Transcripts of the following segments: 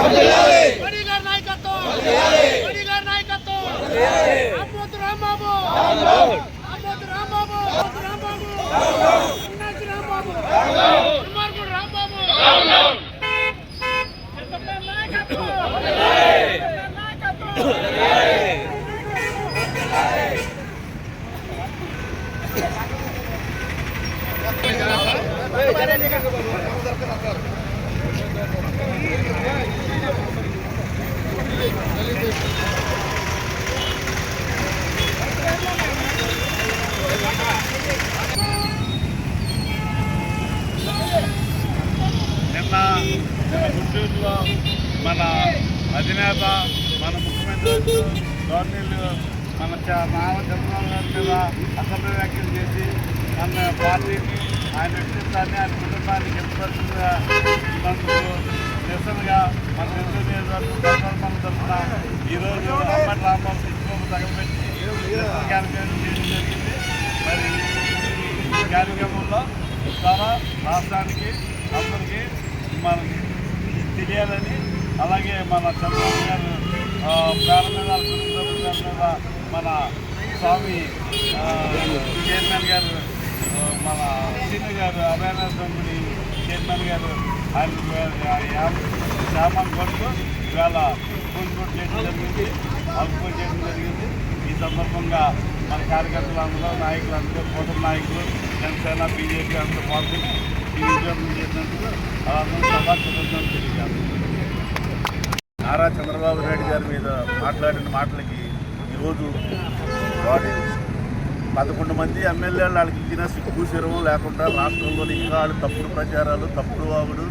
మోడీ గారి నాయకత్వం మోడీ గారి నాయకత్వం అమ్మోతు రాంబాబు అమ్మోతు రాంబాబు అమ్మోతు రాంబాబు అన్నాచి రాంబాబు దుర్మార్గుడు రాంబాబు చంద్రబాబు నాయకత్వం చంద్రబాబు నాయకత్వం నిన్న నిన్న గుంటూరులో మన అధినేత మన ముఖ్యమంత్రి గవర్నీలు మన నామ చంద్రబాబు గారి మీద అసభ్య వ్యాఖ్యలు చేసి మన పార్టీని ఆయన వ్యక్తిత్వాన్ని ఆయన కుటుంబాన్ని గెలుపరుచుగా ఉన్నందుకు నిరసనగా మన నెల్లూరు నియోజకవర్గం తరఫున ఈరోజు అమ్మటి రాంబాబు శిశుబాబు తగలబెట్టి నిరసన కార్యక్రమం చేయడం జరిగింది. మరి ఈ కార్యక్రమంలో ద్వారా రాష్ట్రానికి అందరికీ మన తెలియాలని అలాగే మన చంద్రబాబు గారు ప్రారంభ మీద మన స్వామి చైర్మన్ గారు మన సీనియర్ గారు అవేర్నెస్ గుడి చైర్మన్ గారు శామన్ శ్యామన్ కొడుకు ఇవాళ పూజ చేయడం జరిగింది అల్పూజ చేయడం జరిగింది ఈ సందర్భంగా మన కార్యకర్తలు అందరూ నాయకులు అందరూ కూటమి నాయకులు జనసేన బీజేపీ అందరూ పాల్గొని ఈ విజయం చేసినందుకు అందరూ సభా కృతజ్ఞతలు తెలియజేస్తాను నారా చంద్రబాబు నాయుడు గారి మీద మాట్లాడిన మాటలకి ఈరోజు వాడి పదకొండు మంది ఎమ్మెల్యేలు వాళ్ళకి ఇచ్చిన సిగ్గు శిరవం లేకుండా రాష్ట్రంలోని ఇంకా వాళ్ళు తప్పుడు ప్రచారాలు తప్పుడు వాగుడు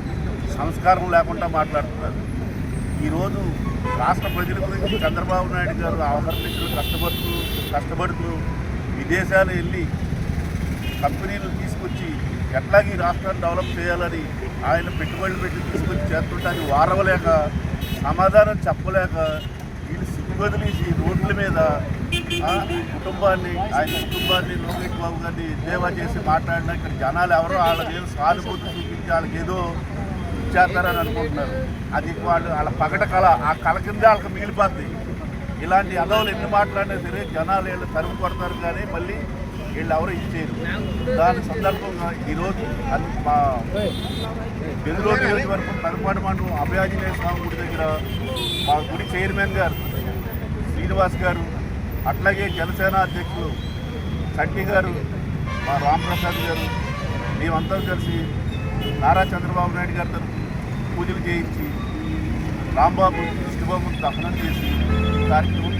సంస్కారం లేకుండా మాట్లాడుతున్నారు. ఈరోజు రాష్ట్ర ప్రజల గురించి చంద్రబాబు నాయుడు గారు అవహరించులు కష్టపడుతూ కష్టపడుతూ విదేశాలు వెళ్ళి కంపెనీలు తీసుకొచ్చి ఎట్లాగీ రాష్ట్రాన్ని డెవలప్ చేయాలని ఆయన పెట్టుబడులు పెట్టి తీసుకొచ్చి చేస్తుంటే అది వారవలేక సమాధానం చెప్పలేక వీళ్ళు సిగ్గువదిలేసి రోడ్ల మీద కుటుంబాన్ని ఆయన కుటుంబాన్ని లోకేష్ బాబు గారిని సేవ చేసి మాట్లాడినా ఇక్కడ జనాలు ఎవరో వాళ్ళకి ఏదో సానుభూతి చూపించి వాళ్ళకి ఏదో ఇచ్చేస్తారని అనుకుంటున్నారు. అది వాళ్ళు వాళ్ళ పగట కళ ఆ కళ కింద వాళ్ళకి మిగిలిపోద్ది. ఇలాంటి అదవులు ఎన్ని మాట్లాడినా సరే జనాలు వీళ్ళు తరుగు కొడతారు కానీ మళ్ళీ వీళ్ళు ఎవరు ఇచ్చేయరు. దాని సందర్భంగా ఈరోజు అది మా బెంగళూరు నియోజకవర్గం తలపాటి మండలం అభయాజనేయ స్వామి గుడి దగ్గర మా గుడి చైర్మన్ గారు శ్రీనివాస్ గారు అట్లాగే జనసేన అధ్యక్షులు చట్టి గారు మా రామప్రసాద్ గారు మేమంతా కలిసి నారా చంద్రబాబు నాయుడు గారితో పూజలు చేయించి రాంబాబు కృష్ణబాబుని దహనం చేసి ఈ కార్యక్రమం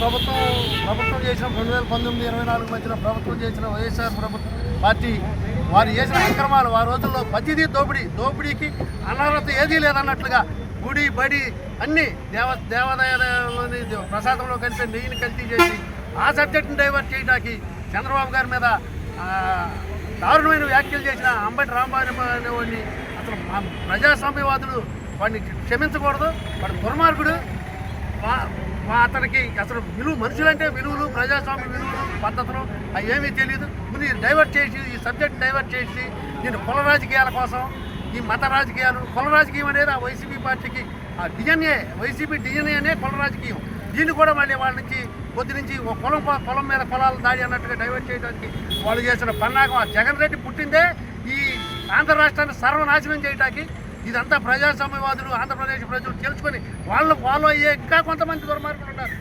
ప్రభుత్వం ప్రభుత్వం చేసిన రెండు వేల పంతొమ్మిది ఇరవై నాలుగు మధ్యన ప్రభుత్వం చేసిన వైఎస్ఆర్ ప్రభుత్వం పార్టీ వారు చేసిన అక్రమాలు వారి రోజుల్లో ప్రతిదీ దోపిడీ దోపిడీకి అనర్హత ఏదీ లేదన్నట్లుగా గుడి బడి అన్ని దేవ దేవాలయాలలోని ప్రసాదంలో కలిపి నెయ్యిని కల్తీ చేసి ఆ సబ్జెక్టుని డైవర్ట్ చేయడానికి చంద్రబాబు గారి మీద దారుణమైన వ్యాఖ్యలు చేసిన అంబటి రాంబాబు అనేవాడిని అసలు ప్రజాస్వామ్యవాదుడు ప్రజాస్వామ్యవాదులు వాడిని క్షమించకూడదు వాడు దుర్మార్గుడు. మా అతనికి అసలు విలువ మనుషులంటే విలువలు ప్రజాస్వామ్య విలువలు పద్ధతులు అవి ఏమీ తెలియదు. ముందు డైవర్ట్ చేసి ఈ సబ్జెక్ట్ డైవర్ట్ చేసి నేను కుల రాజకీయాల కోసం ఈ మత రాజకీయాలు కుల రాజకీయం అనేది ఆ వైసీపీ పార్టీకి ఆ డిఎన్ఏ వైసీపీ డిఎన్ఏ అనే కుల రాజకీయం. దీన్ని కూడా మళ్ళీ వాళ్ళ నుంచి పొద్దు నుంచి ఒక పొలం పొలం మీద పొలాలు దాడి అన్నట్టుగా డైవర్ట్ చేయడానికి వాళ్ళు చేసిన పన్నాగం ఆ జగన్ రెడ్డి పుట్టిందే ఈ ఆంధ్ర రాష్ట్రాన్ని సర్వనాశనం చేయడానికి ఇదంతా ప్రజాస్వామ్యవాదులు ఆంధ్రప్రదేశ్ ప్రజలు తెలుసుకొని వాళ్ళు ఫాలో అయ్యే ఇంకా కొంతమంది దుర్మార్గులు ఉంటారు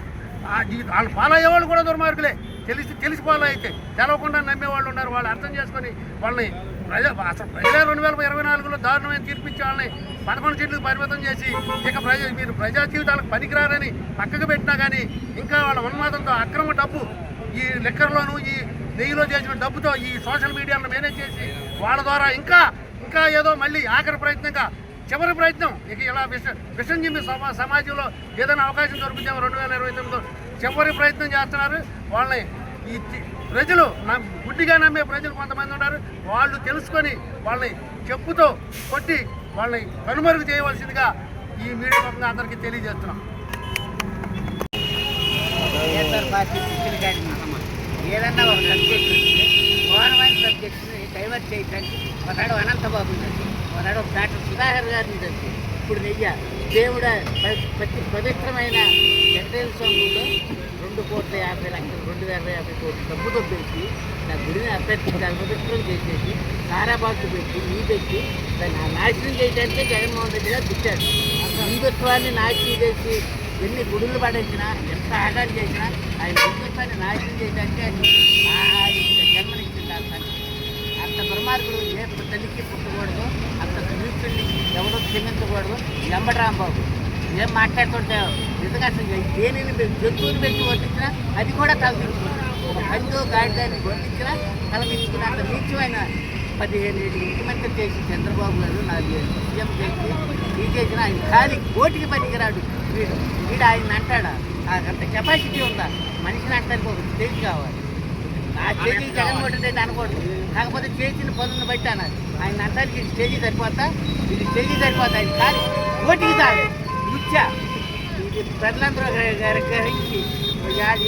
వాళ్ళు ఫాలో అయ్యేవాళ్ళు కూడా దుర్మార్గులే. తెలిసి తెలిసి ఫాలో అయితే? తెలవకుండా నమ్మే వాళ్ళు ఉన్నారు. వాళ్ళు అర్థం చేసుకొని వాళ్ళని ప్రజా అసలు ప్రజలే రెండు వేల ఇరవై నాలుగులో దారుణమైన తీర్పించాలని పదకొండు సీట్లకు పరిమితం చేసి ఇక ప్రజ మీరు ప్రజా జీవితాలకు పనికిరారని పక్కకు పెట్టినా కానీ ఇంకా వాళ్ళ ఉన్మాదంతో అక్రమ డబ్బు ఈ లెక్కర్లోను ఈ నెయ్యిలో చేసిన డబ్బుతో ఈ సోషల్ మీడియాను మేనేజ్ చేసి వాళ్ళ ద్వారా ఇంకా ఇంకా ఏదో మళ్ళీ ఆఖరి ప్రయత్నంగా చివరి ప్రయత్నం. ఇక ఇలా విష విషం చిమ్మి సమా సమాజంలో ఏదైనా అవకాశం దొరుకుతామో రెండు వేల ఇరవై తొమ్మిదిలో చివరి ప్రయత్నం చేస్తున్నారు. వాళ్ళని ఈ ప్రజలు నా గుడ్డిగా నమ్మే ప్రజలు కొంతమంది ఉన్నారు. వాళ్ళు తెలుసుకొని వాళ్ళని చెప్పుతో కొట్టి వాళ్ళని కనుమరుగు చేయవలసిందిగా ఈ మీడియా ముఖంగా అందరికీ తెలియజేస్తున్నాం. ఏదన్నా ఒక సబ్జెక్ట్ ఘోరమైన సబ్జెక్ట్ని డైవర్ట్ చేయడానికి ఒకడు అనంతబాబు ఉన్నాడు ఆనాడు డాక్టర్ సుధాకర్ గారిని ఇప్పుడు నెయ్య దేవుడ ప్రతి పవిత్రమైన వెంకటేశ్వర కోట్ల యాభై లక్షలు రెండు వేల యాభై కోట్ల డబ్బుతో పెట్టి నా గుడిని అభ్యర్థించి అపవిత్రం చేసేసి కారాబాట్లు పెట్టి నీ పెట్టి దాన్ని నాశనం చేయడానికే జగన్మోహన్ రెడ్డి గారు పుట్టాడు హిందుత్వాన్ని నాశనం చేసి ఎన్ని గుడులు పడేసినా ఎంత ఆగాలు చేసినా ఆయన హిందుత్వాన్ని నాశనం చేయడానికి ఆయన జన్మనిచ్చింది అంత దుర్మార్గుడు ఏ తల్లికి పుట్టకూడదు అంత సునీతుడిని ఎవరో క్షమించకూడదు వెంబడరాంబాబు ఏం మాట్లాడుతుంటే నిజంగా అసలు దేనిని జంతువుని పెట్టి వర్ణించినా అది కూడా తలదించుకున్నాడు ఒక పందో గాడిదాన్ని వర్ణించినా తలదించుకున్న అంత నీచమైన పదిహేను ఏళ్ళు ముఖ్యమంత్రి చేసి చంద్రబాబు గారు నాకు సీఎం చేసి ఈ చేసిన ఆయన ఖాళీ కోటికి పనికిరాడు వీడు. వీడు ఆయన అంటాడా? ఆ అంత కెపాసిటీ ఉందా? మనిషిని అంటానికి ఒక స్టేజ్ కావాలి. నా చేతి జగన్మోహన్ రెడ్డి అనకూడదు. కాకపోతే చేసిన పనులను బట్టి అన్నారు ఆయన అంటానికి ఇది స్టేజీ సరిపోతా? ఇది స్టేజీ సరిపోతా. ఆయన కానీ ఓటికి చాలు ముచ్చ ఇది ప్రజలందరూ గారి గ్రహించి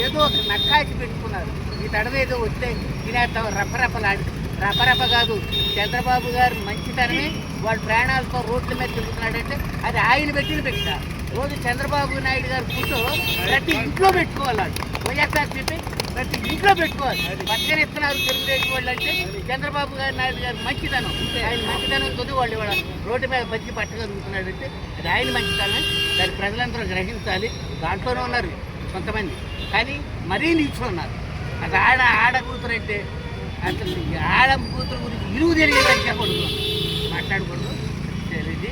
ఏదో ఒక నక్కాచి పెట్టుకున్నారు. ఈ తడవ ఏదో వస్తే తినేస్తాం రప్పరప్పలాడి రపరప కాదు చంద్రబాబు గారు మంచితనమే. వాడు ప్రాణాలతో రోడ్ల మీద తిరుగుతున్నాడంటే అది ఆయన పెట్టిన. పెట్టారు రోజు చంద్రబాబు నాయుడు గారు ఫోటో ప్రతి ఇంట్లో పెట్టుకోవాలి వాడు. చెప్పి ప్రతి ఇంట్లో పెట్టుకోవాలి. పక్కన ఇస్తున్నారు తెలుగుదేశం వాళ్ళు అంటే చంద్రబాబు గారు నాయుడు గారు మంచితనం. ఆయన మంచితనం కొద్ది వాళ్ళు ఇవాళ రోడ్డు మీద బతికి పట్టగలుగుతున్నాడంటే అది ఆయన మంచితనం దాన్ని ప్రజలందరూ గ్రహించాలి. దాంట్లోనే ఉన్నారు కొంతమంది. కానీ మరీ నీచులు ఉన్నారు. అది ఆడ ఆడ కూతురు అంటే అసలు ఆడ కూతురు గురించి ఇరువు తెలియదు చెప్పకూడదు. మాట్లాడకూడదు. తెలియదు